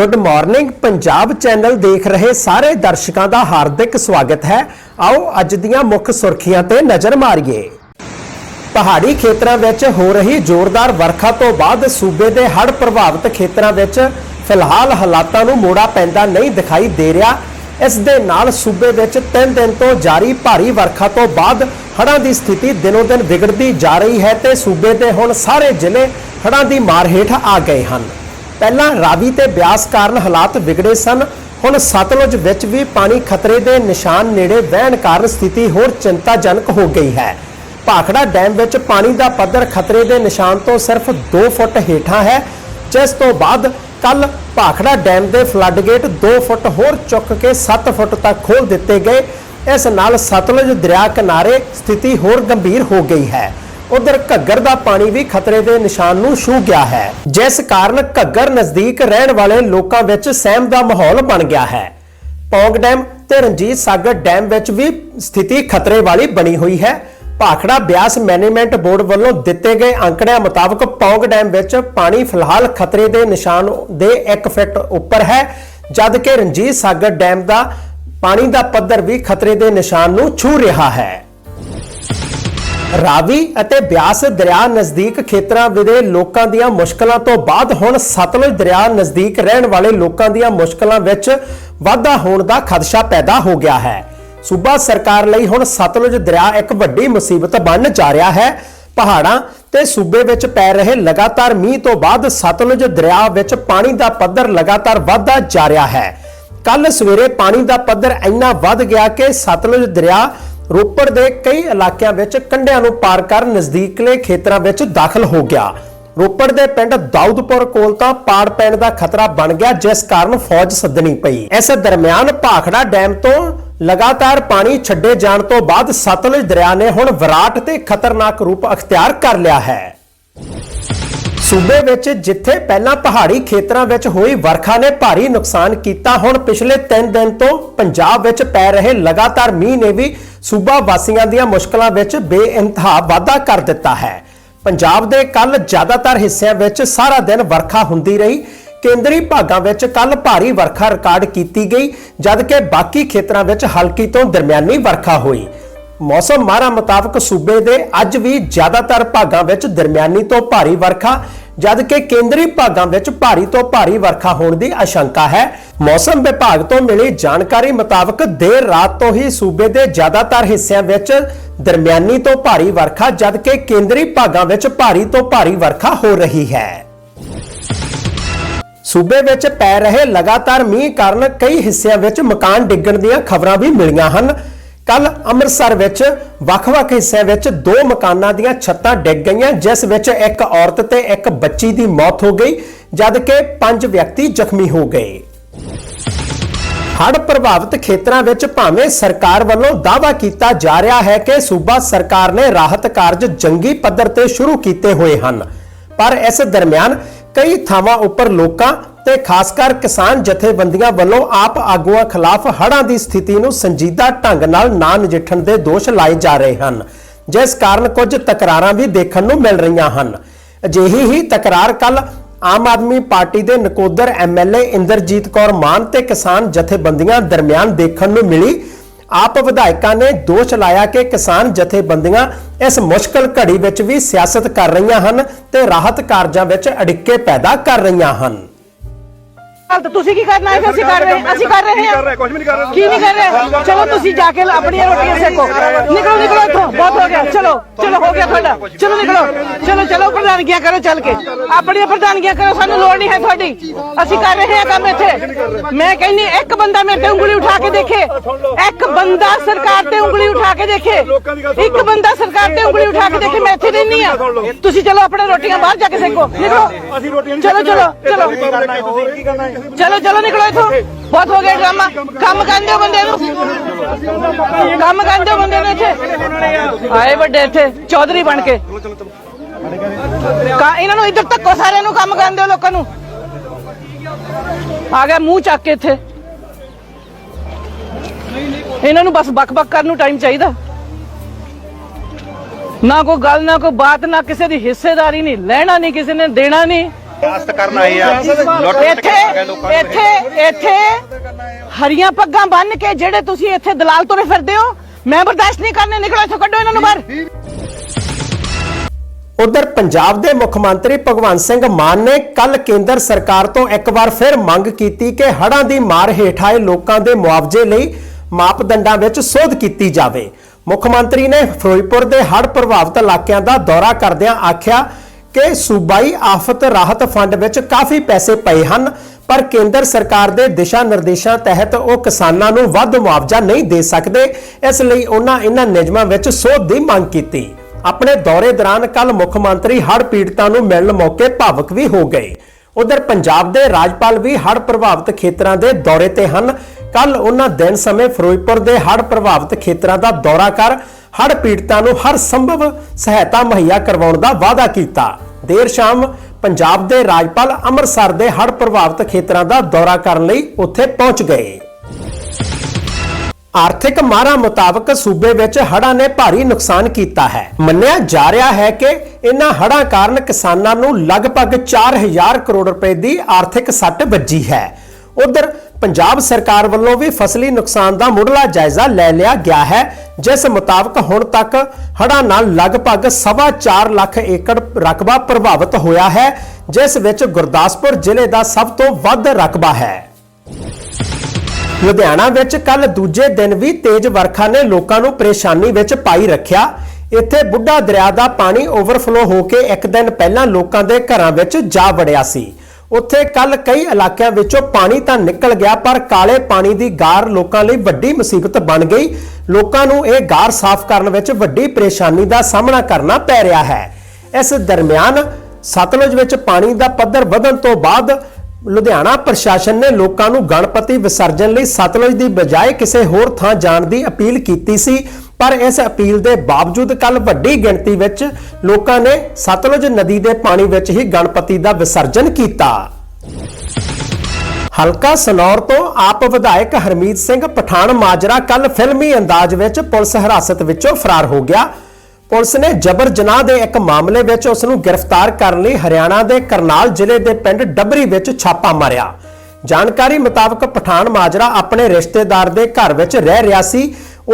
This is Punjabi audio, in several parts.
ਗੁੱਡ ਮਾਰਨਿੰਗ ਪੰਜਾਬ ਚੈਨਲ ਦੇਖ ਰਹੇ ਸਾਰੇ ਦਰਸ਼ਕਾਂ ਦਾ ਹਾਰਦਿਕ ਸਵਾਗਤ ਹੈ। ਆਓ ਅੱਜ ਦੀਆਂ ਮੁੱਖ ਸੁਰਖੀਆਂ ਤੇ ਨਜ਼ਰ ਮਾਰੀਏ। ਪਹਾੜੀ ਖੇਤਰਾਂ ਵਿੱਚ ਹੋ ਰਹੀ ਜ਼ੋਰਦਾਰ ਵਰਖਾ ਤੋਂ ਬਾਅਦ ਸੂਬੇ ਦੇ ਹੜ੍ਹ ਪ੍ਰਭਾਵਿਤ ਖੇਤਰਾਂ ਵਿੱਚ ਫਿਲਹਾਲ ਹਾਲਾਤਾਂ ਨੂੰ ਮੋੜਾ ਪੈਂਦਾ ਨਹੀਂ ਦਿਖਾਈ ਦੇ ਰਿਹਾ। ਇਸ ਦੇ ਨਾਲ ਸੂਬੇ ਵਿੱਚ 3 ਦਿਨ ਤੋਂ ਜਾਰੀ ਭਾਰੀ ਵਰਖਾ ਤੋਂ ਬਾਅਦ ਹੜ੍ਹਾਂ ਦੀ ਸਥਿਤੀ ਦਿਨੋ ਦਿਨ ਵਿਗੜਦੀ ਜਾ ਰਹੀ ਹੈ ਤੇ ਸੂਬੇ ਦੇ ਹੁਣ ਸਾਰੇ ਜ਼ਿਲ੍ਹੇ ਹੜ੍ਹਾਂ ਦੀ ਮਾਰ ਹੇਠ ਆ ਗਏ ਹਨ। ਪਹਿਲਾਂ ਰਾਵੀ ਤੇ ਬਿਆਸ ਕਾਰਨ ਹਾਲਾਤ ਵਿਗੜੇ ਸਨ। ਹੁਣ ਸਤਲੁਜ ਵਿੱਚ ਵੀ ਪਾਣੀ ਖਤਰੇ ਦੇ ਨਿਸ਼ਾਨ ਨੇੜੇ ਵਹਿਣ ਕਾਰਨ ਸਥਿਤੀ ਹੋਰ ਚਿੰਤਾਜਨਕ ਹੋ ਗਈ ਹੈ। ਭਾਖੜਾ ਡੈਮ ਵਿੱਚ ਪਾਣੀ ਦਾ ਪੱਧਰ ਖਤਰੇ ਦੇ ਨਿਸ਼ਾਨ ਤੋਂ ਸਿਰਫ 2 ਫੁੱਟ ਹੇਠਾਂ ਹੈ। ਜਿਸ ਤੋਂ ਬਾਅਦ ਕੱਲ ਭਾਖੜਾ ਡੈਮ ਦੇ ਫਲੱਡ ਗੇਟ 2 ਫੁੱਟ ਹੋਰ ਚੁੱਕ ਕੇ 7 ਫੁੱਟ ਤੱਕ ਖੋਲ ਦਿੱਤੇ ਗਏ। ਇਸ ਨਾਲ ਸਤਲੁਜ ਦਰਿਆ ਕਿਨਾਰੇ ਸਥਿਤੀ ਹੋਰ ਗੰਭੀਰ ਹੋ ਗਈ ਹੈ। ਉਧਰ ਘੱਗਰ ਦਾ ਪਾਣੀ ਵੀ ਖਤਰੇ ਦੇ ਨਿਸ਼ਾਨ ਨੂੰ ਛੂ ਗਿਆ ਹੈ। ਜਿਸ ਕਾਰਨ ਘੱਗਰ ਨਜ਼ਦੀਕ ਰਹਿਣ ਵਾਲੇ ਲੋਕਾਂ ਵਿੱਚ ਸਹਿਮ ਦਾ ਮਾਹੌਲ ਬਣ ਗਿਆ ਹੈ। ਪੌਂਗ ਡੈਮ ਤੇ ਰਣਜੀਤ ਸਾਗਰ ਡੈਮ ਵਿੱਚ ਵੀ ਸਥਿਤੀ ਖਤਰੇ ਵਾਲੀ ਬਣੀ ਹੋਈ ਹੈ। ਭਾਖੜਾ ਬਿਆਸ ਮੈਨੇਜਮੈਂਟ ਬੋਰਡ ਵੱਲੋਂ ਦਿੱਤੇ ਗਏ ਅੰਕੜਿਆਂ ਮੁਤਾਬਕ ਪੌਂਗ ਡੈਮ ਵਿੱਚ ਪਾਣੀ ਫਿਲਹਾਲ ਖਤਰੇ ਦੇ ਨਿਸ਼ਾਨ ਦੇ 1 ਫੁੱਟ ਉੱਪਰ ਹੈ ਜਦ ਕਿ ਰਣਜੀਤ ਸਾਗਰ ਡੈਮ ਦਾ ਪਾਣੀ ਦਾ ਪੱਧਰ ਵੀ ਖਤਰੇ ਦੇ ਨਿਸ਼ਾਨ ਨੂੰ ਛੂ ਰਿਹਾ ਹੈ। ਰਾਵੀ ਅਤੇ ਬਿਆਸ ਦਰਿਆ ਨਜ਼ਦੀਕ ਖੇਤਰਾਂ ਵਿਦੇ ਲੋਕਾਂ ਦੀਆਂ ਮੁਸ਼ਕਲਾਂ ਤੋਂ ਬਾਅਦ ਹੁਣ ਸਤਲੁਜ ਦਰਿਆ ਨਜ਼ਦੀਕ ਰਹਿਣ ਵਾਲੇ ਲੋਕਾਂ ਦੀਆਂ ਮੁਸ਼ਕਲਾਂ ਵਿੱਚ ਵਾਧਾ ਹੋਣ ਦਾ ਖਦਸ਼ਾ ਪੈਦਾ ਹੋ ਗਿਆ ਹੈ। ਸੂਬਾ ਸਰਕਾਰ ਲਈ ਹੁਣ ਸਤਲੁਜ ਦਰਿਆ ਇੱਕ ਵੱਡੀ ਮੁਸੀਬਤ ਬਣ ਜਾ ਰਿਹਾ ਹੈ। ਪਹਾੜਾਂ ਤੇ ਸੂਬੇ ਵਿੱਚ ਪੈ ਰਹੇ ਲਗਾਤਾਰ ਮੀਂਹ ਤੋਂ ਬਾਅਦ ਸਤਲੁਜ ਦਰਿਆ ਵਿੱਚ ਪਾਣੀ ਦਾ ਪੱਧਰ ਲਗਾਤਾਰ ਵਧਦਾ ਜਾ ਰਿਹਾ ਹੈ। ਕੱਲ ਸਵੇਰੇ ਪਾਣੀ ਦਾ ਪੱਧਰ ਇੰਨਾ ਵੱਧ ਗਿਆ ਕਿ ਸਤਲੁਜ ਦਰਿਆ ਰੋਪੜ ਦੇ ਕਈ ਇਲਾਕਿਆਂ ਵਿੱਚ ਕੰਢਿਆਂ ਨੂੰ ਪਾਰ ਕਰ ਨਜ਼ਦੀਕਲੇ ਖੇਤਰਾਂ ਵਿੱਚ ਦਾਖਲ ਹੋ ਗਿਆ। ਰੋਪੜ ਦੇ ਪਿੰਡ ਦਾਊਦਪੁਰ ਕੋਲ ਤਾਂ ਪਾੜ ਪੈਣ ਦਾ ਖਤਰਾ ਬਣ ਗਿਆ, ਜਿਸ ਕਾਰਨ ਫੌਜ ਸੱਦਣੀ ਪਈ। ਇਸ ਦਰਮਿਆਨ ਭਾਖੜਾ ਡੈਮ ਤੋਂ ਲਗਾਤਾਰ ਪਾਣੀ ਛੱਡੇ ਜਾਣ ਤੋਂ ਬਾਅਦ ਸਤਲੁਜ ਦਰਿਆ ਨੇ ਹੁਣ ਵਿਰਾਟ ਤੇ ਖਤਰਨਾਕ ਰੂਪ ਅਖਤਿਆਰ ਕਰ ਲਿਆ ਹੈ। ਸੂਬੇ ਵਿੱਚ ਜਿੱਥੇ ਪਹਿਲਾਂ ਪਹਾੜੀ ਖੇਤਰਾਂ ਵਿੱਚ ਹੋਈ ਵਰਖਾ ਨੇ ਭਾਰੀ ਨੁਕਸਾਨ ਕੀਤਾ, ਹੁਣ ਪਿਛਲੇ 3 ਦਿਨ ਤੋਂ ਪੰਜਾਬ ਵਿੱਚ ਪੈ ਰਹੇ ਲਗਾਤਾਰ ਮੀਂਹ ਨੇ ਵੀ ਸੂਬਾ ਵਾਸੀਆਂ ਦੀਆਂ ਮੁਸ਼ਕਲਾਂ ਵਿੱਚ ਬੇਇੰਤਹਾ ਵਾਧਾ ਕਰ ਦਿੱਤਾ ਹੈ। ਪੰਜਾਬ ਦੇ ਕੱਲ ਜ਼ਿਆਦਾਤਰ ਹਿੱਸਿਆਂ ਵਿੱਚ ਸਾਰਾ ਦਿਨ ਵਰਖਾ ਹੁੰਦੀ ਰਹੀ। ਕੇਂਦਰੀ ਭਾਗਾਂ ਵਿੱਚ ਕੱਲ ਭਾਰੀ ਵਰਖਾ ਰਿਕਾਰਡ ਕੀਤੀ ਗਈ, ਜਦਕਿ ਬਾਕੀ ਖੇਤਰਾਂ ਵਿੱਚ ਹਲਕੀ ਤੋਂ ਦਰਮਿਆਨੀ ਵਰਖਾ ਹੋਈ। ਮੌਸਮ ਮਾਹਰਾਂ ਮੁਤਾਬਕ ਸੂਬੇ ਦੇ ਅੱਜ ਵੀ ਜ਼ਿਆਦਾਤਰ ਭਾਗਾਂ ਵਿੱਚ ਦਰਮਿਆਨੀ ਤੋਂ ਭਾਰੀ ਵਰਖਾ, ਜਦਕਿ ਕੇਂਦਰੀ ਭਾਗਾਂ ਵਿੱਚ ਭਾਰੀ ਤੋਂ ਭਾਰੀ ਵਰਖਾ ਹੋਣ ਦੀ ਆਸ਼ੰਕਾ ਹੈ। ਮੌਸਮ ਵਿਭਾਗ ਤੋਂ ਮਿਲੀ ਜਾਣਕਾਰੀ ਮੁਤਾਬਕ ਦੇਰ ਰਾਤ ਤੋਂ ਹੀ ਸੂਬੇ ਦੇ ਜ਼ਿਆਦਾਤਰ ਹਿੱਸਿਆਂ ਵਿੱਚ ਦਰਮਿਆਨੀ ਤੋਂ ਭਾਰੀ ਵਰਖਾ, ਜਦਕਿ ਕੇਂਦਰੀ ਭਾਗਾਂ ਵਿੱਚ ਭਾਰੀ ਤੋਂ ਭਾਰੀ ਵਰਖਾ ਹੋ ਰਹੀ ਹੈ। ਸੂਬੇ ਵਿੱਚ ਪੈ ਰਹੇ ਲਗਾਤਾਰ ਮੀਂਹ ਕਾਰਨ ਕਈ ਹਿੱਸਿਆਂ ਵਿੱਚ ਮਕਾਨ ਡਿੱਗਣ ਦੀਆਂ ਖਬਰਾਂ ਵੀ ਮਿਲੀਆਂ ਹਨ। ਕੱਲ ਅੰਮ੍ਰਿਤਸਰ ਵਿੱਚ ਵੱਖ-ਵੱਖ ਹਿੱਸਿਆਂ ਵਿੱਚ ਦੋ ਮਕਾਨਾਂ ਦੀਆਂ ਛੱਤਾਂ ਡਿੱਗ ਗਈਆਂ, ਜਿਸ ਵਿੱਚ ਇੱਕ ਔਰਤ ਤੇ ਇੱਕ ਬੱਚੀ ਦੀ ਮੌਤ ਹੋ ਗਈ, ਜਦਕਿ ਪੰਜ ਵਿਅਕਤੀ ਜ਼ਖਮੀ ਹੋ ਗਏ। ਹੜ੍ਹ ਪ੍ਰਭਾਵਿਤ ਖੇਤਰਾਂ ਵਿੱਚ ਭਾਵੇਂ ਸਰਕਾਰ ਵੱਲੋਂ ਦਾਅਵਾ ਕੀਤਾ ਜਾ ਰਿਹਾ ਹੈ ਕਿ ਸੂਬਾ ਸਰਕਾਰ ਨੇ ਰਾਹਤ ਕਾਰਜ ਜੰਗੀ ਪੱਧਰ ਤੇ ਸ਼ੁਰੂ ਕੀਤੇ ਹੋਏ ਹਨ, ਪਰ ਇਸ ਦਰਮਿਆਨ ਕਈ ਥਾਵਾਂ ਉੱਪਰ ਲੋਕਾਂ ਤੇ ਖਾਸ ਕਰ ਕਿਸਾਨ ਜਥੇਬੰਦੀਆਂ ਵੱਲੋਂ ਆਪ ਆਗੂਆਂ ਖਿਲਾਫ ਹੜ੍ਹਾਂ ਦੀ ਸਥਿਤੀ ਨੂੰ ਸੰਜੀਦਾ ਢੰਗ ਨਾਲ ਨਾ ਨਜਿੱਠਣ ਦੇ ਦੋਸ਼ ਲਾਏ ਜਾ ਰਹੇ ਹਨ। ਜਿਸ ਕਾਰਨ ਕੁਝ ਤਕਰਾਰਾਂ ਵੀ ਦੇਖਣ ਨੂੰ ਮਿਲ ਰਹੀਆਂ ਹਨ। ਅਜਿਹੀ ਹੀ ਤਕਰਾਰ ਕੱਲ ਆਮ ਆਦਮੀ ਪਾਰਟੀ ਦੇ ਨਕੋਦਰ ਐਮਐਲਏ ਇੰਦਰਜੀਤ ਕੌਰ ਮਾਨ ਤੇ ਕਿਸਾਨ ਜਥੇਬੰਦੀਆਂ ਦਰਮਿਆਨ ਦੇਖਣ ਨੂੰ ਮਿਲੀ। ਆਪ ਵਿਧਾਇਕਾਂ ਨੇ ਦੋਸ਼ ਲਾਇਆ ਕਿ ਕਿਸਾਨ ਜਥੇਬੰਦੀਆਂ ਇਸ ਮੁਸ਼ਕਲ ਘੜੀ ਵਿੱਚ ਵੀ ਸਿਆਸਤ ਕਰ ਰਹੀਆਂ ਹਨ ਤੇ ਰਾਹਤ ਕਾਰਜਾਂ ਵਿੱਚ ਅੜਿੱਕੇ ਪੈਦਾ ਕਰ ਰਹੀਆਂ ਹਨ। ਹਾਲ ਤਾਂ ਤੁਸੀਂ ਕੀ ਕਰਨਾ ਹੈ? ਅਸੀਂ ਕਰ ਰਹੇ ਹਾਂ ਅਸੀਂ ਕਰ ਰਹੇ ਹਾਂ। ਕੁਝ ਵੀ ਨਹੀਂ ਕਰ ਰਹੇ ਕੀ ਨਹੀਂ ਕਰ ਰਹੇ? ਚਲੋ ਤੁਸੀਂ ਜਾ ਕੇ ਆਪਣੀਆਂ ਰੋਟੀਆਂ ਸੇਕੋ। ਨਿਕਲੋ ਨਿਕਲੋ ਇੱਥੋਂ। ਬਹੁਤ ਹੋ ਗਿਆ। ਚਲੋ ਚਲੋ ਹੋ ਗਿਆ ਤੁਹਾਡਾ। ਚਲੋ ਨਿਕਲੋ। ਚਲੋ ਚਲੋ ਪ੍ਰਧਾਨਗੀਆਂ ਕਰੋ ਚੱਲ ਕੇ। ਆਪਣੀਆਂ ਪ੍ਰਧਾਨਗੀਆਂ ਕਰੋ ਸਾਨੂੰ ਲੋੜ ਨਹੀਂ ਹੈ ਤੁਹਾਡੀ। ਅਸੀਂ ਕਰ ਰਹੇ ਹਾਂ ਕੰਮ ਇੱਥੇ। ਮੈਂ ਕਹਿੰਨੀ ਇੱਕ ਬੰਦਾ ਮੇਰੇ ਤੇ ਉਂਗਲੀ ਉਠਾ ਕੇ ਦੇਖੇ। ਇੱਕ ਬੰਦਾ ਸਰਕਾਰ ਤੇ ਉਂਗਲੀ ਉਠਾ ਕੇ ਦੇਖੇ। ਇੱਕ ਬੰਦਾ ਸਰਕਾਰ ਤੇ ਉਂਗਲੀ ਉਠਾ ਕੇ ਦੇਖੇ ਮੈਂ ਇੱਥੇ ਰਹਿਣੀ ਆ ਤੁਸੀਂ ਚਲੋ ਆਪਣੇ ਰੋਟੀਆਂ ਬਾਹਰ ਜਾ ਕੇ ਸੇਕੋ। ਨਿਕਲੋ। ਅਸੀਂ ਰੋਟੀਆਂ ਚਲੋ ਚਲੋ ਚਲੋ। ਕੀ ਕਰਨਾ ਹੈ ਤੁਸੀਂ ਕੀ ਕਰਨਾ ਹੈ? ਚਲੋ ਚਲੋ ਨਿਕਲੋ ਇੱਥੋਂ। ਬਹੁਤ ਹੋ ਗਿਆ ਡਰਾਮਾ ਕੰਮ ਕਰਨ ਦਿਓ ਬੰਦੇ ਨੂੰ। ਕੰਮ ਕਰਨ ਦਿਓ ਬੰਦੇ ਨੂੰ ਇੱਥੇ। ਆਏ ਵੱਡੇ ਇੱਥੇ, ਚੌਧਰੀ ਬਣ ਕੇ। ਕਾ ਇਹਨਾਂ ਨੂੰ ਇੱਧਰ ਤੱਕੋ ਸਾਰਿਆਂ ਨੂੰ ਕੰਮ ਕਰਨ ਦਿਓ ਲੋਕਾਂ ਨੂੰ। ਆ ਗਿਆ ਮੂੰਹ ਚੱਕ ਕੇ ਇੱਥੇ। ਇਹਨਾਂ ਨੂੰ ਬਸ ਬਕ ਬਕ ਕਰਨ ਨੂੰ ਟਾਈਮ ਚਾਹੀਦਾ। ਨਾ ਕੋਈ ਗੱਲ, ਨਾ ਕੋਈ ਬਾਤ, ਨਾ ਕਿਸੇ ਦੀ ਹਿੱਸੇਦਾਰੀ ਨਹੀਂ, ਲੈਣਾ ਨਹੀਂ ਕਿਸੇ ਨੇ, ਦੇਣਾ ਨਹੀਂ। ਕਾਸਤ ਕਰਨ ਆਏ ਆ। ਲੁੱਟ ਇੱਥੇ ਇੱਥੇ ਇੱਥੇ ਹਰੀਆਂ ਪੱਗਾਂ ਬੰਨ ਕੇ ਜਿਹੜੇ ਤੁਸੀਂ ਇੱਥੇ ਦਲਾਲ ਤੁਰੇ ਫਿਰਦੇ ਹੋ ਮੈਂ ਬਰਦਾਸ਼ਤ ਨਹੀਂ ਕਰਨੇ ਨਿਕਲੋ ਇੱਥੋਂ ਕੱਢੋ ਇਹਨਾਂ ਨੂੰ ਬਾਹਰ। ਉਧਰ ਪੰਜਾਬ ਦੇ ਮੁੱਖ ਮੰਤਰੀ ਭਗਵੰਤ ਸਿੰਘ ਮਾਨ ਨੇ ਕੱਲ ਕੇਂਦਰ ਸਰਕਾਰ ਤੋਂ ਇੱਕ ਵਾਰ ਫਿਰ ਮੰਗ ਕੀਤੀ ਕਿ ਹੜ੍ਹਾਂ ਦੀ ਮਾਰ ਹੇਠ ਆਏ ਲੋਕਾਂ ਦੇ ਮੁਆਵਜ਼ੇ ਲਈ ਮਾਪਦੰਡਾਂ ਵਿੱਚ ਸੋਧ ਕੀਤੀ ਜਾਵੇ। ਮੁੱਖ ਮੰਤਰੀ ਨੇ ਫਿਰੋਜ਼ਪੁਰ ਦੇ ਹੜ੍ਹ ਪ੍ਰਭਾਵਿਤ ਇਲਾਕਿਆਂ ਦਾ ਦੌਰਾ ਕਰਦਿਆਂ ਆਖਿਆ ਕਿ ਸੂਬਾਈ ਆਫਤ ਰਾਹਤ ਫੰਡ ਵਿੱਚ ਕਾਫੀ ਪੈਸੇ ਪਏ ਹਨ, ਪਰ ਕੇਂਦਰ ਸਰਕਾਰ ਦੇ ਦਿਸ਼ਾ ਨਿਰਦੇਸ਼ਾਂ ਤਹਿਤ ਉਹ ਕਿਸਾਨਾਂ ਨੂੰ ਵੱਧ ਮੁਆਵਜ਼ਾ ਨਹੀਂ ਦੇ ਸਕਦੇ, ਇਸ ਲਈ ਉਹਨਾਂ ਇਹਨਾਂ ਨਿਯਮਾਂ ਵਿੱਚ ਸੋਧ ਦੀ ਮੰਗ ਕੀਤੀ। ਆਪਣੇ ਦੌਰੇ ਦੌਰਾਨ ਕੱਲ ਮੁੱਖ ਮੰਤਰੀ ਹੜ੍ਹ ਪੀੜਤਾਂ ਨੂੰ ਮਿਲਣ ਮੌਕੇ ਭਾਵਕ ਵੀ ਹੋ ਗਏ। ਉਧਰ ਪੰਜਾਬ ਦੇ ਰਾਜਪਾਲ ਵੀ ਹੜ੍ਹ ਪ੍ਰਭਾਵਿਤ ਖੇਤਰਾਂ ਦੇ ਦੌਰੇ ਤੇ ਹਨ। ਕੱਲ ਉਹਨਾਂ ਦਿਨ ਸਮੇਂ ਫਿਰੋਜ਼ਪੁਰ ਦੇ ਹੜ੍ਹ ਪ੍ਰਭਾਵਿਤ ਖੇਤਰਾਂ ਦਾ ਦੌਰਾ ਕਰ ਹੜ੍ਹ ਪੀੜਤਾਂ ਨੂੰ ਹਰ ਸੰਭਵ ਸਹਾਇਤਾ ਮੁਹੱਈਆ ਕਰਵਾਉਣ ਦਾ ਵਾਅਦਾ ਕੀਤਾ। ਦੇਰ ਸ਼ਾਮ ਪੰਜਾਬ ਦੇ ਰਾਜਪਾਲ ਅੰਮ੍ਰਿਤਸਰ ਦੇ ਹੜ੍ਹ ਪ੍ਰਭਾਵਿਤ ਖੇਤਰਾਂ ਦਾ ਦੌਰਾ ਕਰਨ ਲਈ ਉੱਥੇ ਪਹੁੰਚ ਗਏ। ਆਰਥਿਕ ਮਾਹਰਾਂ ਮੁਤਾਬਕ ਸੂਬੇ ਵਿੱਚ ਹੜ੍ਹਾਂ ਨੇ ਭਾਰੀ ਨੁਕਸਾਨ ਕੀਤਾ ਹੈ। ਮੰਨਿਆ ਜਾ ਰਿਹਾ ਹੈ ਕਿ ਇਨ੍ਹਾਂ ਹੜ੍ਹਾਂ ਕਾਰਨ ਕਿਸਾਨਾਂ ਨੂੰ ਲਗਭਗ 4000 ਕਰੋੜ ਰੁਪਏ ਦੀ ਆਰਥਿਕ ਸੱਟ ਵੱਜੀ ਹੈ। ਉਧਰ ਪੰਜਾਬ ਸਰਕਾਰ ਵੱਲੋਂ ਵੀ ਫਸਲੀ ਨੁਕਸਾਨ ਦਾ ਮੁੱਢਲਾ ਜਾਇਜ਼ਾ ਲੈ ਲਿਆ ਗਿਆ ਹੈ, ਜਿਸ ਮੁਤਾਬਕ ਹੁਣ ਤੱਕ ਹੜ੍ਹਾਂ ਨਾਲ ਲਗਭਗ 4.5 ਲੱਖ ਏਕੜ ਰਕਬਾ ਪ੍ਰਭਾਵਿਤ ਹੋਇਆ ਹੈ, ਜਿਸ ਵਿੱਚ ਗੁਰਦਾਸਪੁਰ ਜ਼ਿਲ੍ਹੇ ਦਾ ਸਭ ਤੋਂ ਵੱਧ ਰਕਬਾ ਹੈ। ਲੁਧਿਆਣਾ ਵਿੱਚ ਕੱਲ ਦੂਜੇ ਦਿਨ ਵੀ ਤੇਜ਼ ਵਰਖਾ ਨੇ ਲੋਕਾਂ ਨੂੰ ਪਰੇਸ਼ਾਨੀ ਵਿੱਚ ਪਾਈ ਰੱਖਿਆ। ਇੱਥੇ ਬੁੱਢਾ ਦਰਿਆ ਦਾ ਪਾਣੀ ਓਵਰਫਲੋ ਹੋ ਕੇ ਇੱਕ ਦਿਨ ਪਹਿਲਾਂ ਲੋਕਾਂ ਦੇ ਘਰਾਂ ਵਿੱਚ ਜਾ ਵੜਿਆ ਸੀ। ਉੱਥੇ ਕੱਲ ਕਈ ਇਲਾਕਿਆਂ ਵਿੱਚੋਂ ਪਾਣੀ ਤਾਂ ਨਿਕਲ ਗਿਆ, ਪਰ ਕਾਲੇ ਪਾਣੀ ਦੀ ਗਾਰ ਲੋਕਾਂ ਲਈ ਵੱਡੀ ਮੁਸੀਬਤ ਬਣ ਗਈ। ਲੋਕਾਂ ਨੂੰ ਇਹ ਗਾਰ ਸਾਫ਼ ਕਰਨ ਵਿੱਚ ਵੱਡੀ ਪਰੇਸ਼ਾਨੀ ਦਾ ਸਾਹਮਣਾ ਕਰਨਾ ਪੈ ਰਿਹਾ ਹੈ। ਇਸ ਦਰਮਿਆਨ ਸਤਲੁਜ ਵਿੱਚ ਪਾਣੀ ਦਾ ਪੱਧਰ ਵਧਣ ਤੋਂ ਬਾਅਦ ਲੁਧਿਆਣਾ ਪ੍ਰਸ਼ਾਸਨ ਨੇ ਲੋਕਾਂ ਨੂੰ ਗਣਪਤੀ ਵਿਸਰਜਨ ਲਈ ਸਤਲੁਜ ਦੀ ਬਜਾਏ ਕਿਸੇ ਹੋਰ ਥਾਂ ਜਾਣ ਦੀ ਅਪੀਲ ਕੀਤੀ ਸੀ। ਪਰ ਇਸ ਅਪੀਲ ਦੇ ਬਾਵਜੂਦ ਕੱਲ ਵੱਡੀ ਗਿਣਤੀ ਵਿੱਚ ਲੋਕਾਂ ਨੇ ਸਤਲੁਜ ਨਦੀ ਦੇ ਪਾਣੀ ਵਿੱਚ ਹੀ ਗਣਪਤੀ ਦਾ ਵਿਸਰਜਨ ਕੀਤਾ। ਹਲਕਾ ਸਨੌਰ ਤੋਂ ਆਪ ਵਿਧਾਇਕ ਹਰਮੀਤ ਸਿੰਘ ਪਠਾਨ ਮਾਜਰਾ ਕੱਲ ਫਿਲਮੀ ਅੰਦਾਜ਼ ਵਿੱਚ ਪੁਲਿਸ ਹਿਰਾਸਤ ਵਿੱਚੋਂ ਫਰਾਰ ਹੋ ਗਿਆ। ਪੁਲਿਸ ਨੇ ਜਬਰ ਜਨਾਹ ਦੇ ਇੱਕ ਮਾਮਲੇ ਵਿੱਚ ਉਸ ਨੂੰ ਗ੍ਰਿਫਤਾਰ ਕਰਨ ਲਈ ਹਰਿਆਣਾ ਦੇ ਕਰਨਾਲ ਜ਼ਿਲ੍ਹੇ ਦੇ ਪਿੰਡ ਡੱਬਰੀ ਵਿੱਚ ਛਾਪਾ ਮਾਰਿਆ। ਜਾਣਕਾਰੀ ਮੁਤਾਬਕ ਪਠਾਨ ਮਾਜਰਾ ਆਪਣੇ ਰਿਸ਼ਤੇਦਾਰ ਦੇ ਘਰ ਵਿੱਚ ਰਹਿ ਰਿਹਾ ਸੀ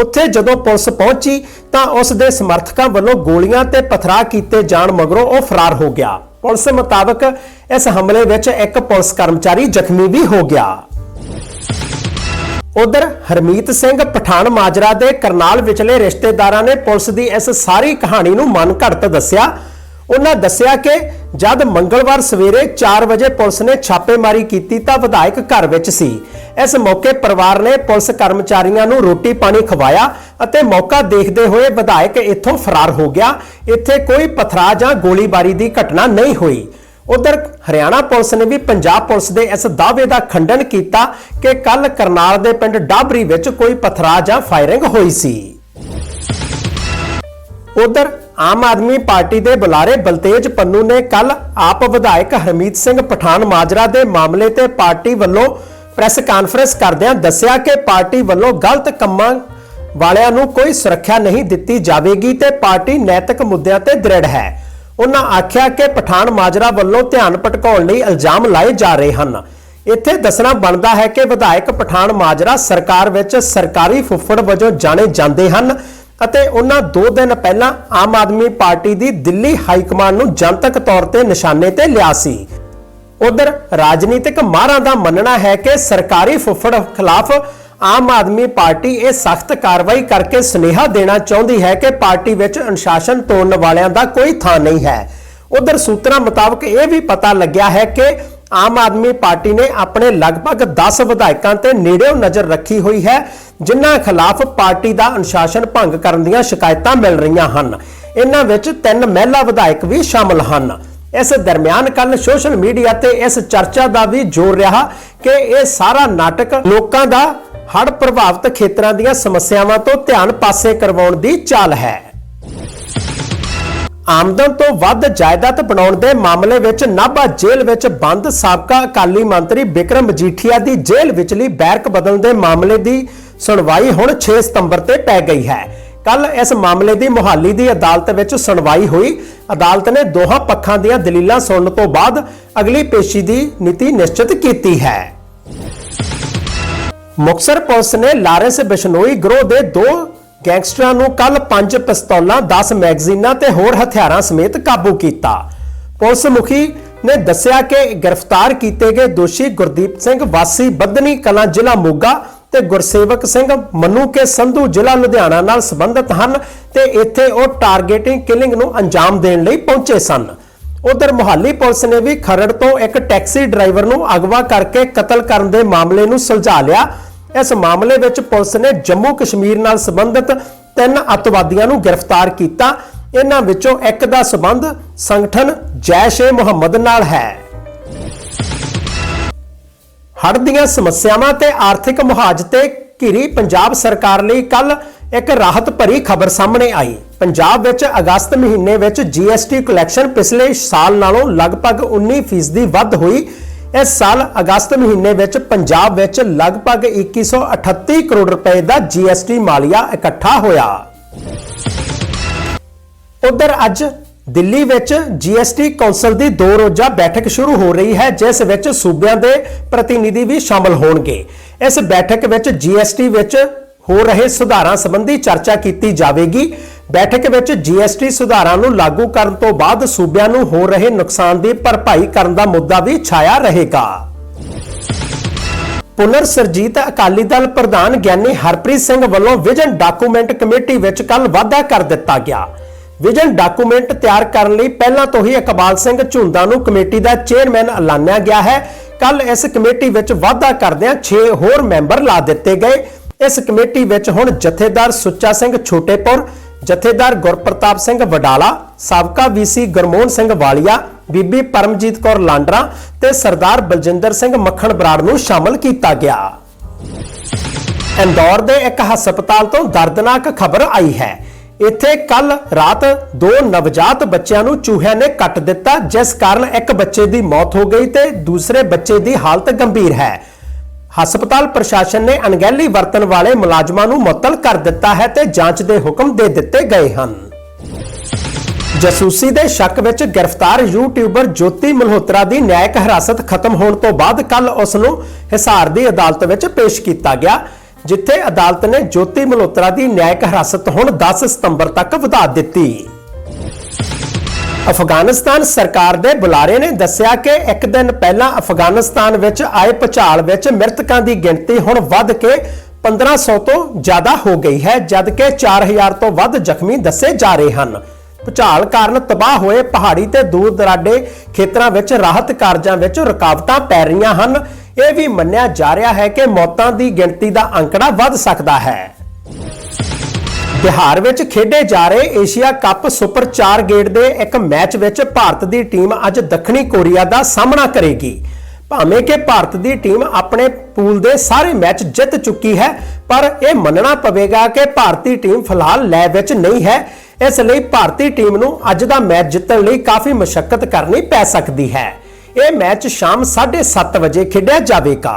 ਉੱਥੇ ਜਦੋਂ ਪੁਲਿਸ ਪਹੁੰਚੀ ਤਾਂ ਉਸ ਦੇ ਸਮਰਥਕਾਂ ਵੱਲੋਂ ਗੋਲੀਆਂ ਤੇ ਪਥਰਾ ਕੀਤੇ ਜਾਣ ਮਗਰੋਂ ਉਹ ਫਰਾਰ ਹੋ ਗਿਆ। ਪੁਲਿਸ ਮੁਤਾਬਕ ਇਸ ਹਮਲੇ ਵਿੱਚ ਇੱਕ ਪੁਲਿਸ ਕਰਮਚਾਰੀ ਜ਼ਖਮੀ ਵੀ ਹੋ ਗਿਆ। ਉਧਰ ਹਰਮੀਤ ਸਿੰਘ ਪਠਾਨ ਮਾਜਰਾ ਦੇ ਕਰਨਾਲ ਵਿਚਲੇ ਰਿਸ਼ਤੇਦਾਰਾਂ ਨੇ ਪੁਲਿਸ ਦੀ ਇਸ ਸਾਰੀ ਕਹਾਣੀ ਨੂੰ ਮਨ ਘੜਤ ਦੱਸਿਆ। ਉਹਨਾਂ ਦੱਸਿਆ ਕਿ ਜਦ ਮੰਗਲਵਾਰ ਸਵੇਰੇ 4 ਵਜੇ ਪੁਲਿਸ ਨੇ ਛਾਪੇਮਾਰੀ ਕੀਤੀ ਤਾਂ ਵਿਧਾਇਕ ਘਰ ਵਿੱਚ ਸੀ। ਇਸ ਮੌਕੇ ਪਰਿਵਾਰ ਨੇ ਪੁਲਿਸ ਕਰਮਚਾਰੀਆਂ ਨੂੰ ਰੋਟੀ ਪਾਣੀ ਖਵਾਇਆ ਅਤੇ ਮੌਕਾ ਦੇਖਦੇ ਹੋਏ ਵਿਧਾਇਕ ਇੱਥੋਂ ਫਰਾਰ ਹੋ ਗਿਆ। ਇੱਥੇ ਕੋਈ ਪਥਰਾ ਜਾਂ ਗੋਲੀਬਾਰੀ ਦੀ ਘਟਨਾ ਨਹੀਂ ਹੋਈ। ਉਧਰ ਹਰਿਆਣਾ ਪੁਲਿਸ ਨੇ ਵੀ ਪੰਜਾਬ ਪੁਲਿਸ ਦੇ ਇਸ ਦਾਅਵੇ ਦਾ ਖੰਡਨ ਕੀਤਾ ਕਿ ਕੱਲ ਕਰਨਾਲ ਦੇ ਪਿੰਡ ਡਾਬਰੀ ਵਿੱਚ ਕੋਈ ਪਥਰਾ ਜਾਂ ਫਾਇਰਿੰਗ ਹੋਈ ਸੀ। ਉਧਰ ਆਮ ਆਦਮੀ ਪਾਰਟੀ ਦੇ ਬੁਲਾਰੇ ਬਲਤੇਜ ਪੰਨੂ ਨੇ ਕੱਲ ਆਪ ਵਿਧਾਇਕ ਹਰਮੀਤ ਸਿੰਘ ਪਠਾਨ ਮਾਜਰਾ ਦੇ ਮਾਮਲੇ ਤੇ ਪਾਰਟੀ ਵੱਲੋਂ ਪ੍ਰੈਸ ਕਾਨਫਰੰਸ ਕਰਦਿਆਂ ਦੱਸਿਆ ਕਿ ਪਾਰਟੀ ਵੱਲੋਂ ਗਲਤ ਕੰਮਾਂ ਵਾਲਿਆਂ ਨੂੰ ਕੋਈ ਸੁਰੱਖਿਆ ਨਹੀਂ ਦਿੱਤੀ ਜਾਵੇਗੀ ਤੇ ਪਾਰਟੀ ਨੈਤਿਕ ਮੁੱਦਿਆਂ ਤੇ ਦ੍ਰਿੜ ਹੈ। ਉਹਨਾਂ ਆਖਿਆ ਕਿ ਪਠਾਨ ਮਾਜਰਾ ਵੱਲੋਂ ਧਿਆਨ ਭਟਕਾਉਣ ਲਈ ਇਲਜ਼ਾਮ ਲਾਏ ਜਾ ਰਹੇ ਹਨ। ਇੱਥੇ ਦੱਸਣਾ ਬਣਦਾ ਹੈ ਕਿ ਵਿਧਾਇਕ ਪਠਾਨ ਮਾਜਰਾ ਸਰਕਾਰ ਵਿੱਚ ਸਰਕਾਰੀ ਫੁੱਫੜ ਵਜੋਂ ਜਾਣੇ ਜਾਂਦੇ ਹਨ। ਅਤੇ ਉਹਨਾਂ 2 ਦਿਨ ਪਹਿਲਾਂ ਆਮ ਆਦਮੀ ਪਾਰਟੀ ਦੀ ਦਿੱਲੀ ਹਾਈ ਕਮਾਂਡ ਨੂੰ ਜਨਤਕ ਤੌਰ ਤੇ ਨਿਸ਼ਾਨੇ ਤੇ ਲਿਆ ਸੀ। ਉਧਰ ਰਾਜਨੀਤਿਕ ਮਾਹਰਾਂ ਦਾ ਮੰਨਣਾ ਹੈ ਕਿ ਸਰਕਾਰੀ ਫੁੱਫੜ ਖਿਲਾਫ ਆਮ ਆਦਮੀ ਪਾਰਟੀ ਇਹ ਸਖਤ ਕਾਰਵਾਈ ਕਰਕੇ ਸੁਨੇਹਾ ਦੇਣਾ ਚਾਹੁੰਦੀ ਹੈ ਕਿ ਪਾਰਟੀ ਵਿੱਚ ਅਨੁਸ਼ਾਸਨ ਤੋੜਨ ਵਾਲਿਆਂ ਦਾ ਕੋਈ ਥਾਂ ਨਹੀਂ ਹੈ। ਉਧਰ ਸੂਤਰਾਂ ਮੁਤਾਬਕ ਇਹ ਵੀ ਪਤਾ ਲੱਗਿਆ ਹੈ ਕਿ ਆਮ ਆਦਮੀ ਪਾਰਟੀ ਨੇ ਆਪਣੇ ਲਗਭਗ 10 ਵਿਧਾਇਕਾਂ ਤੇ ਨੇੜਿਓਂ ਨਜ਼ਰ ਰੱਖੀ ਹੋਈ ਹੈ, ਜਿਨ੍ਹਾਂ ਖਿਲਾਫ ਪਾਰਟੀ ਦਾ ਅਨੁਸ਼ਾਸਨ ਭੰਗ ਕਰਨ ਦੀਆਂ ਸ਼ਿਕਾਇਤਾਂ ਮਿਲ ਰਹੀਆਂ ਹਨ। ਇਹਨਾਂ ਵਿੱਚ ਤਿੰਨ ਮਹਿਲਾ ਵਿਧਾਇਕ ਵੀ ਸ਼ਾਮਲ ਹਨ। ਇਸ ਦਰਮਿਆਨ ਕੱਲ ਸੋਸ਼ਲ ਮੀਡੀਆ ਤੇ ਇਸ ਚਰਚਾ ਦਾ ਵੀ ਜ਼ੋਰ ਰਿਹਾ ਕਿ ਇਹ ਸਾਰਾ ਨਾਟਕ ਲੋਕਾਂ ਦਾ ਹੜ ਪ੍ਰਭਾਵਿਤ ਖੇਤਰਾਂ ਦੀਆਂ ਸਮੱਸਿਆਵਾਂ ਤੋਂ ਧਿਆਨ ਪਾਸੇ ਕਰਵਾਉਣ ਦੀ ਚਾਲ ਹੈ। ਆਮਦਨ ਤੋਂ ਵੱਧ ਜਾਇਦਾਦ ਬਣਾਉਣ ਦੇ ਮਾਮਲੇ ਵਿੱਚ ਨਾਭਾ ਜੇਲ੍ਹ ਵਿੱਚ ਬੰਦ ਸਾਬਕਾ ਅਕਾਲੀ ਮੰਤਰੀ ਬਿਕਰਮ ਮਜੀਠੀਆ ਦੀ ਜੇਲ੍ਹ ਵਿਚਲੀ ਬੈਰਕ ਬਦਲਣ ਦੇ ਮਾਮਲੇ ਦੀ ਸੁਣਵਾਈ ਹੁਣ 6 ਸਤੰਬਰ ਤੇ ਪੈ ਗਈ ਹੈ। ਕੱਲ ਇਸ ਮਾਮਲੇ ਦੀ ਮੁਹਾਲੀ ਦੀ ਅਦਾਲਤ ਵਿੱਚ ਸੁਣਵਾਈ ਹੋਈ। ਅਦਾਲਤ ਨੇ ਦੋਹਾਂ ਪੱਖਾਂ ਦੀਆਂ ਦਲੀਲਾਂ ਸੁਣਨ ਤੋਂ ਬਾਅਦ ਅਗਲੀ ਪੇਸ਼ੀ ਦੀ ਨੀਤੀ ਨਿਸ਼ਚਿਤ ਕੀਤੀ ਹੈ। ਮੁਕਸਰ ਪੁਲਿਸ ਨੇ ਲਾਰੈਂਸ ਬਿਸ਼ਨੋਈ ਗਰੋਹ ਦੇ ਦੋ ਗੈਂਗਸਟਰਾਂ ਨੂੰ ਕੱਲ 5 ਪਿਸਤੌਲਾਂ 10 ਮੈਗਜ਼ੀਨਾਂ ਤੇ ਹੋਰ ਹਥਿਆਰਾਂ ਸਮੇਤ ਕਾਬੂ ਕੀਤਾ। ਪੁਲਿਸ ਮੁਖੀ ਨੇ ਦੱਸਿਆ ਕਿ ਗ੍ਰਿਫਤਾਰ ਕੀਤੇ ਗਏ ਦੋਸ਼ੀ ਗੁਰਦੀਪ ਸਿੰਘ ਵਾਸੀ ਬੱਦਨੀ ਕਲਾਂ ਜ਼ਿਲ੍ਹਾ ਮੋਗਾ ਤੇ ਗੁਰਸੇਵਕ ਸਿੰਘ ਮੰਨੂ ਕੇ ਸੰਧੂ ਜ਼ਿਲ੍ਹਾ ਲੁਧਿਆਣਾ ਨਾਲ ਸੰਬੰਧਿਤ ਹਨ ਤੇ ਇੱਥੇ ਉਹ ਟਾਰਗੇਟਿੰਗ ਕਿਲਿੰਗ ਨੂੰ ਅੰਜਾਮ ਦੇਣ ਲਈ ਪਹੁੰਚੇ ਸਨ। ਉਧਰ ਮੁਹਾਲੀ ਪੁਲਿਸ ਨੇ ਵੀ ਖਰੜ ਤੋਂ ਇੱਕ ਟੈਕਸੀ ਡਰਾਈਵਰ ਨੂੰ ਅਗਵਾ ਕਰਕੇ ਕਤਲ ਕਰਨ ਦੇ ਮਾਮਲੇ ਨੂੰ ਸੁਲਝਾ ਲਿਆ। ਇਸ ਮਾਮਲੇ ਵਿੱਚ ਪੁਲਿਸ ਨੇ ਜੰਮੂ ਕਸ਼ਮੀਰ ਨਾਲ ਸੰਬੰਧਿਤ ਤਿੰਨ ਅੱਤਵਾਦੀਆਂ ਨੂੰ ਗ੍ਰਿਫਤਾਰ ਕੀਤਾ। ਇਹਨਾਂ ਵਿੱਚੋਂ ਇੱਕ ਦਾ ਸਬੰਧ ਸੰਗਠਨ ਜੈਸ਼-ਏ ਮੁਹੰਮਦ ਨਾਲ ਹੈ। ਹੜ੍ਹ ਦੀਆਂ ਸਮੱਸਿਆਵਾਂ ਤੇ ਆਰਥਿਕ ਮੁਹਾਜਤੇ ਘਿਰੀ ਪੰਜਾਬ ਸਰਕਾਰ ਲਈ ਕੱਲ ਇੱਕ ਰਾਹਤ ਭਰੀ ਖਬਰ ਸਾਹਮਣੇ ਆਈ। ਪੰਜਾਬ ਵਿੱਚ ਅਗਸਤ ਮਹੀਨੇ ਵਿੱਚ GST ਕਲੈਕਸ਼ਨ ਪਿਛਲੇ ਸਾਲ ਨਾਲੋਂ ਲਗਭਗ 19% ਵੱਧ ਹੋਈ। ਇਸ ਸਾਲ ਅਗਸਤ ਮਹੀਨੇ ਵਿੱਚ ਪੰਜਾਬ ਵਿੱਚ ਲਗਭਗ 2138 ਕਰੋੜ ਰੁਪਏ ਦਾ GST ਮਾਲੀਆ ਇਕੱਠਾ ਹੋਇਆ। ਉਧਰ ਅੱਜ ਦਿੱਲੀ ਵਿੱਚ GST ਕੌਂਸਲ ਦੀ ਦੋ ਰੋਜ਼ਾ ਬੈਠਕ ਸ਼ੁਰੂ ਹੋ ਰਹੀ ਹੈ, ਜਿਸ ਵਿੱਚ ਸੂਬਿਆਂ ਦੇ ਪ੍ਰਤੀਨਿਧੀ ਵੀ ਸ਼ਾਮਲ ਹੋਣਗੇ। ਇਸ ਬੈਠਕ ਵਿੱਚ GST ਵਿੱਚ ਹੋ ਰਹੇ ਸੁਧਾਰਾਂ ਸੰਬੰਧੀ ਚਰਚਾ ਕੀਤੀ ਜਾਵੇਗੀ। ਬੈਠਕ ਵਿੱਚ GST ਸੁਧਾਰਾਂ ਨੂੰ ਲਾਗੂ ਕਰਨ ਤੋਂ ਬਾਅਦ ਸੂਬਿਆਂ ਨੂੰ ਹੋ ਰਹੇ ਨੁਕਸਾਨ ਦੀ ਭਰਪਾਈ ਕਰਨ ਦਾ ਮੁੱਦਾ ਵੀ ਛਾਇਆ ਰਹੇਗਾ। ਪੁਨਰ ਸਰਜੀਤ ਅਕਾਲੀ ਦਲ ਪ੍ਰਧਾਨ ਗਿਆਨੀ ਹਰਪ੍ਰੀਤ ਸਿੰਘ ਵੱਲੋਂ ਵਿਜਨ ਡਾਕੂਮੈਂਟ ਕਮੇਟੀ ਵਿੱਚ ਕੱਲ ਵਾਅਦਾ ਕਰ ਦਿੱਤਾ ਗਿਆ। ਵਿਜਨ ਡਾਕੂਮੈਂਟ ਤਿਆਰ ਕਰਨ ਲਈ ਪਹਿਲਾਂ ਤੋਂ ਹੀ ਇਕਬਾਲ ਸਿੰਘ ਝੁੰਦਾ ਨੂੰ ਕਮੇਟੀ ਦਾ ਚੇਅਰਮੈਨ ਐਲਾਨਿਆ ਗਿਆ ਹੈ। ਕੱਲ ਇਸ ਕਮੇਟੀ ਵਿੱਚ ਵਾਅਦਾ ਕਰਦਿਆਂ 6 ਹੋਰ ਮੈਂਬਰ ਲਾ ਦਿੱਤੇ ਗਏ। ਇਸ ਕਮੇਟੀ ਵਿੱਚ ਹੁਣ ਜਥੇਦਾਰ ਸੁੱਚਾ ਸਿੰਘ ਛੋਟੇਪੁਰ ਜਥੇਦਾਰ ਗੁਰਪ੍ਰਤਾਪ ਸਿੰਘ ਵਡਾਲਾ, ਸਾਬਕਾ ਵੀਸੀ ਗੁਰਮੋਹਨ ਸਿੰਘ ਵਾਲੀਆ, ਬੀਬੀ ਪਰਮਜੀਤ ਕੌਰ ਲਾਂਡਰਾ ਤੇ ਸਰਦਾਰ ਬਲਜਿੰਦਰ ਸਿੰਘ ਮੱਖਣ ਬਰਾੜ ਨੂੰ ਸ਼ਾਮਲ ਕੀਤਾ ਗਿਆ। ਇੰਦੌਰ ਦੇ ਇੱਕ ਹਸਪਤਾਲ ਤੋਂ ਦਰਦਨਾਕ ਖਬਰ ਆਈ ਹੈ। ਇੱਥੇ ਕੱਲ ਰਾਤ ਦੋ ਨਵਜਾਤ ਬੱਚਿਆਂ ਨੂੰ ਚੂਹਿਆਂ ਨੇ ਕੱਟ ਦਿੱਤਾ, ਜਿਸ ਕਾਰਨ ਇੱਕ ਬੱਚੇ ਦੀ ਮੌਤ ਹੋ ਗਈ ਤੇ ਦੂਸਰੇ ਬੱਚੇ ਦੀ ਹਾਲਤ ਗੰਭੀਰ ਹੈ। ਹਸਪਤਾਲ ਪ੍ਰਸ਼ਾਸਨ ਨੇ ਅਣਗਹਿਲੀ ਵਰਤਣ ਵਾਲੇ ਮੁਲਾਜ਼ਮਾਂ ਨੂੰ ਮੁਅੱਤਲ ਕਰ ਦਿੱਤਾ ਹੈ ਤੇ ਜਾਂਚ ਦੇ ਹੁਕਮ ਦੇ ਦਿੱਤੇ ਗਏ ਹਨ। ਜਸੂਸੀ ਦੇ ਸ਼ੱਕ ਵਿੱਚ ਗ੍ਰਿਫਤਾਰ ਯੂਟਿਊਬਰ ਜੋਤੀ ਮਲਹੋਤਰਾ ਦੀ ਨਿਆਇਕ ਹਿਰਾਸਤ ਖਤਮ ਹੋਣ ਤੋਂ ਬਾਅਦ ਕੱਲ ਉਸ ਨੂੰ ਹਿਸਾਰ ਦੀ ਅਦਾਲਤ ਵਿੱਚ ਪੇਸ਼ ਕੀਤਾ ਗਿਆ, ਜਿੱਥੇ ਅਦਾਲਤ ਨੇ ਜੋਤੀ ਮਲਹੋਤਰਾ ਦੀ ਨਿਆਇਕ ਹਿਰਾਸਤ ਹੁਣ 10 ਸਤੰਬਰ ਤੱਕ ਵਧਾ ਦਿੱਤੀ। ਅਫਗਾਨਿਸਤਾਨ ਸਰਕਾਰ ਦੇ ਬੁਲਾਰੇ ਨੇ ਦੱਸਿਆ ਕਿ ਇੱਕ ਦਿਨ ਪਹਿਲਾਂ ਅਫਗਾਨਿਸਤਾਨ ਵਿੱਚ ਆਏ ਭੁਚਾਲ ਵਿੱਚ ਮ੍ਰਿਤਕਾਂ ਦੀ ਗਿਣਤੀ ਹੁਣ ਵੱਧ ਕੇ 1500 ਤੋਂ ਜ਼ਿਆਦਾ ਹੋ ਗਈ ਹੈ, ਜਦਕਿ 4000 ਤੋਂ ਵੱਧ ਜ਼ਖਮੀ ਦੱਸੇ ਜਾ ਰਹੇ ਹਨ। ਭੁਚਾਲ ਕਾਰਨ ਤਬਾਹ ਹੋਏ ਪਹਾੜੀ ਤੇ ਦੂਰ ਦਰਾਡੇ ਖੇਤਰਾਂ ਵਿੱਚ ਰਾਹਤ ਕਾਰਜਾਂ ਵਿੱਚ ਰੁਕਾਵਟਾਂ ਪੈ ਰਹੀਆਂ ਹਨ। ਇਹ ਵੀ ਮੰਨਿਆ ਜਾ ਰਿਹਾ ਹੈ ਕਿ ਮੌਤਾਂ ਦੀ ਗਿਣਤੀ ਦਾ ਅੰਕੜਾ ਵੱਧ ਸਕਦਾ ਹੈ। ਬਿਹਾਰ ਵਿੱਚ ਖੇਡੇ ਜਾ ਰਹੇ ਏਸ਼ੀਆ ਕੱਪ ਸੁਪਰ 4 ਗੇੜ ਦੇ ਇੱਕ ਮੈਚ ਵਿੱਚ ਭਾਰਤ ਦੀ ਟੀਮ ਅੱਜ ਦੱਖਣੀ ਕੋਰੀਆ ਦਾ ਸਾਹਮਣਾ ਕਰੇਗੀ। ਭਾਵੇਂ ਕਿ ਭਾਰਤ ਦੀ ਟੀਮ ਆਪਣੇ ਪੂਲ ਦੇ ਸਾਰੇ ਮੈਚ ਜਿੱਤ ਚੁੱਕੀ ਹੈ, ਪਰ ਇਹ ਮੰਨਣਾ ਪਵੇਗਾ ਕਿ ਭਾਰਤੀ ਟੀਮ ਫਿਲਹਾਲ ਲੈ ਵਿੱਚ ਨਹੀਂ ਹੈ। ਇਸ ਲਈ ਭਾਰਤੀ ਟੀਮ ਨੂੰ ਅੱਜ ਦਾ ਮੈਚ ਜਿੱਤਣ ਲਈ ਕਾਫੀ ਮੁਸ਼ਕਲ ਕਰਨੀ ਪੈ ਸਕਦੀ ਹੈ। ਇਹ ਮੈਚ ਸ਼ਾਮ 7:30 ਵਜੇ ਖੇਡਿਆ ਜਾਵੇਗਾ।